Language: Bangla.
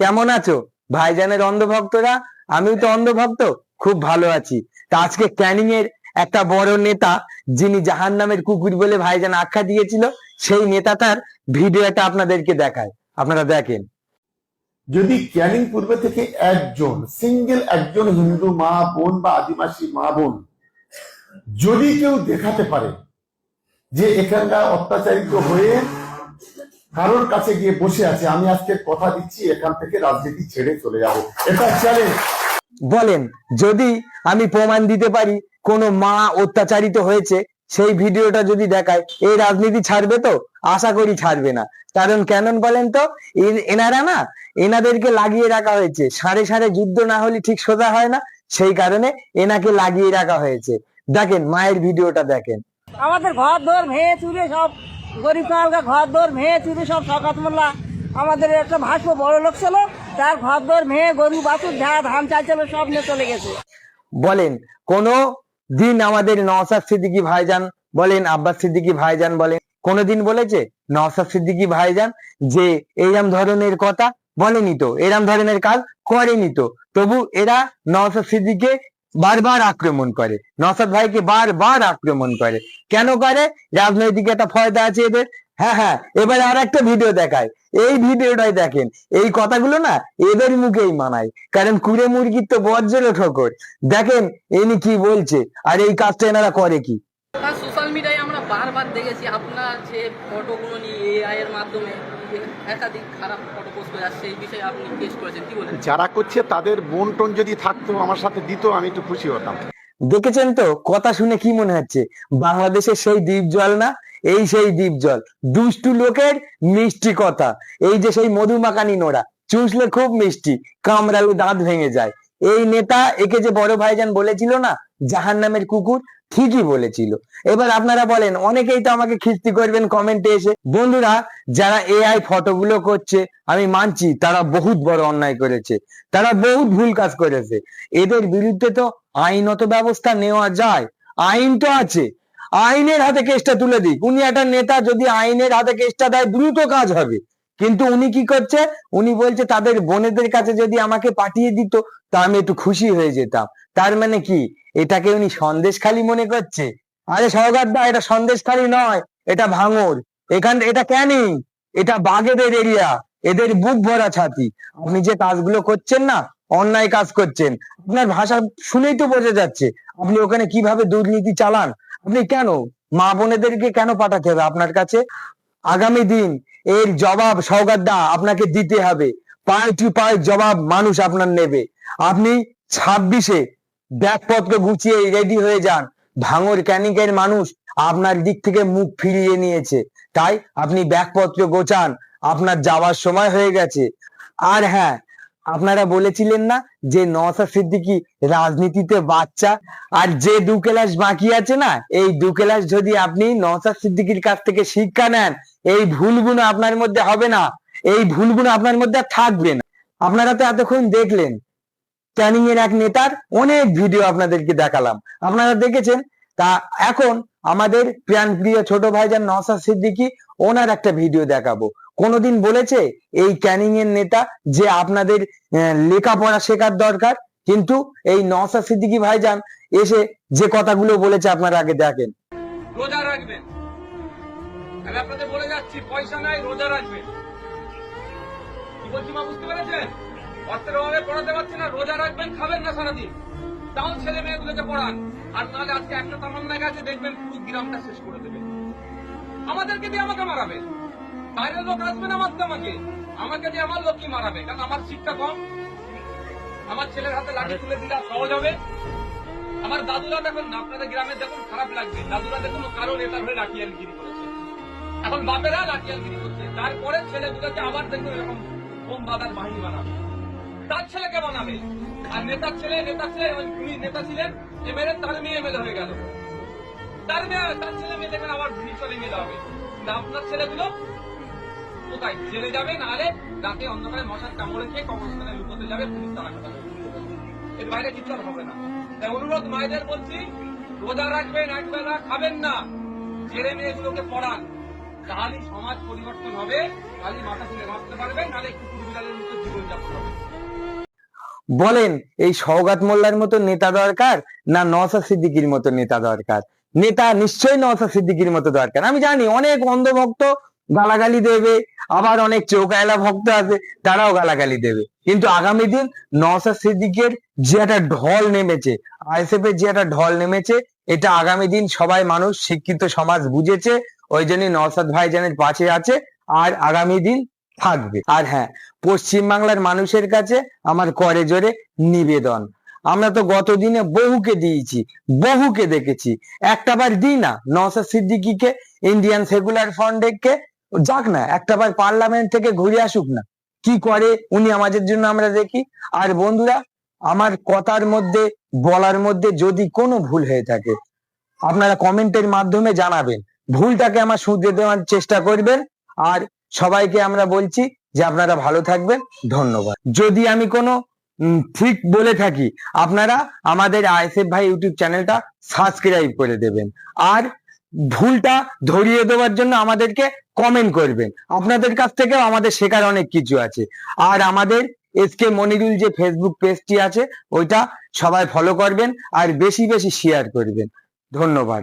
কেমন আছো? ভাইজানের অন্ধভক্তরা? আমিও তো অন্ধভক্ত, খুব ভালো আছি। তা আজকে ক্যানিং এর একটা বড় নেতা, যিনি জাহান নামের কুকুর বলে ভাইজান আখ্যা দিয়েছিল, সেই নেতাটার ভিডিওটা আপনাদেরকে দেখায়। আপনারা দেখেন। যদি ক্যানিং পূর্বে থেকে একজন, সিঙ্গেল একজন হিন্দু মা বোন বা আদিবাসী মা বোন, যদি কেউ দেখাতে পারে যে এখানকার অত্যাচারিত হয়ে কারোর কাছে গিয়ে বসে আছে আমি আজকে কথা দিচ্ছি এখান থেকে রাজনীতি ছেড়ে চলে যাব। এটা চ্যালেঞ্জ বলেন যদি আমি প্রমাণ দিতে পারি কোনো মা অত্যাচারিত হয়েছে সেই ভিডিওটা যদি দেখায় এই রাজনীতি ছাড়বে তো? আশা করি ছাড়বে না। কারণ কেন বলেন তো এনারা না এনাদেরকে লাগিয়ে রাখা হয়েছে। সাড়ে সাড়ে যুদ্ধ না হলে ঠিক সোজা হয় না সেই কারণে এনাকে লাগিয়ে রাখা হয়েছে। দেখেন মায়ের ভিডিওটা দেখেন। আমাদের ঘর দোর ভেঙে চুরে সব গরিব কালকা ঘর দোর ভেঙে চুরে সব শকাত মোল্লা। আমাদের একটা ভাষ্য বড় লোক ছিল, তার ঘর দোর ভেঙে গরু, বাছুর ঝাড় ধান, চাল ছিল, সব নিয়ে চলে গেছে। বলেন, কোন দিন আমাদের নওসাদ সিদ্দিকী ভাইজান বলেন, আব্বাস সিদ্দিকী ভাইজান বলেন কোনদিন বলেছে? নওসাদ সিদ্দিকী ভাইজান যে এইরম ধরনের কথা বলেনি তো, এরম ধরনের কাজ করেনি তো। তবু এরা নওসাদ সিদ্দিকে বারবার আক্রমণ করে। নসাদ ভাইকে বারবার আক্রমণ করে। কেন করে? রাজনৈতিক একটা ফয়দা আছে এদের। হ্যাঁ হ্যাঁ এবার আর একটা ভিডিও দেখায় এই ভিডিওটাই দেখেন। এই কথাগুলো না এদের মুখেই মানায়। কারণ কুড়ে মুরগির তো বজ্র ঠোকর। দেখেন ইনি কি বলছে? আর এই কাজটা এনারা করে কি? সোশ্যাল মিডিয়ায় আমরা বারবার দেখেছি আপনার যে ফটোগুলো নিয়ে এআই এর মাধ্যমে। একাধিক খারাপ ফটো পোস্ট করে আসছে এই বিষয়ে আপনি কেস করেছেন? কি বলেন? যারা করছে তাদের বোন টোন যদি থাকতো আমার সাথে দিত আমি একটু খুশি হতাম। দেখেছেন তো? কথা শুনে কি মনে হচ্ছে? বাংলাদেশের সেই দ্বীপ জল না? এই সেই দ্বীপ জল। দুষ্টু লোকের মিষ্টি কথা। এই যে সেই মধুমাকানি নোড়া চুষলে খুব মিষ্টি কামড়ালে দাঁত ভেঙে যায়। এই নেতা একে যে বড় ভাইজান বলেছিল না জাহান নামের কুকুর ঠিকই বলেছিল। এবার আপনারা বলেন, অনেকেই তো আমাকে খিস্তি করবেন কমেন্টে এসে। বন্ধুরা, যারা এআই ফটোগুলো করছে, আমি মানছি, তারা বহুত বড় অন্যায় করেছে। তারা বহুত ভুল কাজ করেছে। এদের বিরুদ্ধে তো আইনত ব্যবস্থা নেওয়া যায়। আইন তো আছে। আইনের হাতে কেসটা তুলে দিক। উনি একটা নেতা, যদি আইনের হাতে কেসটা দেয়, দ্রুত কাজ হবে। কিন্তু উনি কি করছে? উনি বলছে, তাদের বোনেদের কাছে যদি আমাকে পাঠিয়ে দিত, তা আমি একটু খুশি হয়ে যেতাম। তার মানে কি? এটাকে উনি সন্দেশখালি মনে করছে? আরে সৌগাত দা, এটা সন্দেশখালি নয়, এটা ভাঙর। এখান, এটা ক্যানিং এটা বাগেদের এরিয়া এদের বুক ভরা ছাতি। আপনি যে কাজগুলো করছেন না, অন্যায় কাজ করছেন, আপনার ভাষা শুনেই তো বোঝা যাচ্ছে। আপনি ওখানে কীভাবে দুর্নীতি চালান? আপনি কেন? মা বোনেদেরকে কেন পাঠাতে হবে আপনার কাছে? আগামী দিন এর জবাব সৌগাদ্দা আপনাকে দিতে হবে। পায় টু পায় জবাব মানুষ আপনার নেবে। আপনি ছাব্বিশে ব্যাগপত্র গুছিয়ে রেডি হয়ে যান। ভাঙর ক্যানিকের মানুষ আপনার দিক থেকে মুখ ফিরিয়ে নিয়েছে। তাই আপনি ব্যাগপত্র গোছান। আপনার যাওয়ার সময় হয়ে গেছে। আর হ্যাঁ আপনারা বলেছিলেন না যে নওসাদ সিদ্দিকি রাজনীতিতে বাচ্চা আর যে দু ক্লাস বাকি আছে না, এই দু ক্লাস যদি আপনি নওসাদ সিদ্দিকির কাছ থেকে শিক্ষা নেন, এই ভুলগুলো আপনার মধ্যে হবে না, এই ভুলগুলো আপনার মধ্যে থাকবে না। আপনারা তো এতক্ষণ দেখলেন, ক্যানিং এর এক নেতার অনেক ভিডিও আপনাদেরকে দেখালাম। আপনারা দেখেছেন, তা এখন আমাদের প্রিয় ছোট ভাইজান নওসাদ সিদ্দিকী, ওনার একটা ভিডিও দেখাবো। কোনোদিন বলেছে এই ক্যানিং এর নেতা যে আপনাদের লেখাপড়া শেখার দরকার? কিন্তু এই নওসাদ সিদ্দিকী ভাইজান এসে যে কথাগুলো বলেছে আপনারা আগে দেখেন। রোজা রাখবেন। আমি আপনাদের বলে যাচ্ছি, পয়সা নাই, রোজা রাখবেন। কি বলছি মা, বুঝতে পেরেছেন? অর্থের অভাবে পড়াতে পারছি না, রোজা রাখবেন, খাবেন না সারাদিন। তাও ছেলে মেয়েগুলোকে পড়ান। আর নাহলে আজকে একটা তামান্না গেছে দেখবেন পুরো গ্রামটা শেষ করে দেবে। আমাদেরকে দিয়ে আমাকে মারাবে। বাইরের লোক আসবে না মারতে আমাকে। আমাকে দিয়ে আমার লোক কি মারাবে, কারণ আমার শিক্ষা কম। আমার ছেলের হাতে লাঠি তুলে দিলে সহজ হবে। আমার দাদুরা দেখুন, আপনাদের গ্রামে দেখুন খারাপ লাগবে। দাদুরা দেখুন কারও নেতার হয়ে লাঠিয়ালগিরি করেছে। এখন বাপেরা লাঠিয়ালগিরি করছে। তারপরে ছেলেগুলোকে আবার দেখুন এরকম বোম বাঁধার বাহিনী বানাবে। তার ছেলেকে বানাবে। আর নেতার ছেলে নেতার ছেলে নেতা ছিলেন, এমএলএ, তার মেয়ে এমএলএ হয়ে গেল। তার মেয়ে ছেলে মেয়ে মেলে হবে। কিন্তু আপনার ছেলেগুলো কোথায়? জেলে যাবে, নাহলে রাতে অন্ধকারে মশার কামড়ে খেয়ে কবরস্থানে লুকোতে যাবে, পুলিশ তারা এর বাইরে কিছু আর হবে না। তাই অনুরোধ মায়েদের বলছি, রোজা রাখবেন এক বেলা খাবেন না। মেয়েগুলোকে পড়ান। সমাজ পরিবর্তন হবে মাথা তুলে বাঁচতে পারবেন, নাহলে মতো জীবনযাপন হবে। বলেন, এই সৌগাত মোল্লার মতো নেতা দরকার না নওসাদ সিদ্দিকির মতো নেতা দরকার? নেতা নিশ্চয়ই নওসাদ সিদ্দিকির মতো দরকার। আমি জানি অনেক অন্ধভক্ত গালাগালি দেবে, আবার অনেক চৌকায়লা ভক্ত আছে, তারাও গালাগালি দেবে। কিন্তু আগামী দিন নওসাদ সিদ্দিকের যে একটা ঢল নেমেছে আইএসএফ এর যে একটা ঢল নেমেছে, এটা আগামী দিন সবাই মানুষ, শিক্ষিত সমাজ বুঝেছে, ওই জন্যই নওসাদ ভাইজানের পাশে আছে, আর আগামী দিন থাকবে। আর হ্যাঁ পশ্চিমবাংলার মানুষের কাছে আমার করে জোরে নিবেদন। আমরা তো গত দিনে বহুকে দিয়েছি, বহুকে দেখেছি। একটাবার দিই না নওসাদ সিদ্দিকিকে ইন্ডিয়ান সেকুলার ফ্রন্টকে যাক না একটাবার পার্লামেন্ট থেকে ঘুরে আসুক না। কি করে, উনি আমাদের জন্য আমরা দেখি। আর বন্ধুরা, আমার কথার মধ্যে, বলার মধ্যে যদি কোনো ভুল হয়ে থাকে, আপনারা কমেন্টের মাধ্যমে জানাবেন। ভুলটাকে আমার শুধরে দেওয়ার চেষ্টা করবেন। আর সবাইকে আমরা বলছি যে আপনারা ভালো থাকবেন। ধন্যবাদ। যদি আমি কোনো ঠিক বলে থাকি। আপনারা আমাদের আইএসএফ ভাই ইউটিউব চ্যানেলটা সাবস্ক্রাইব করে দেবেন। আর ভুলটা ধরিয়ে দেওয়ার জন্য আমাদেরকে কমেন্ট করবেন। আপনাদের কাছ থেকেও আমাদের শেখার অনেক কিছু আছে। আর আমাদের এসকে মনিরুল যে ফেসবুক পেজটি আছে, ওইটা সবাই ফলো করবেন আর বেশি বেশি শেয়ার করবেন। ধন্যবাদ।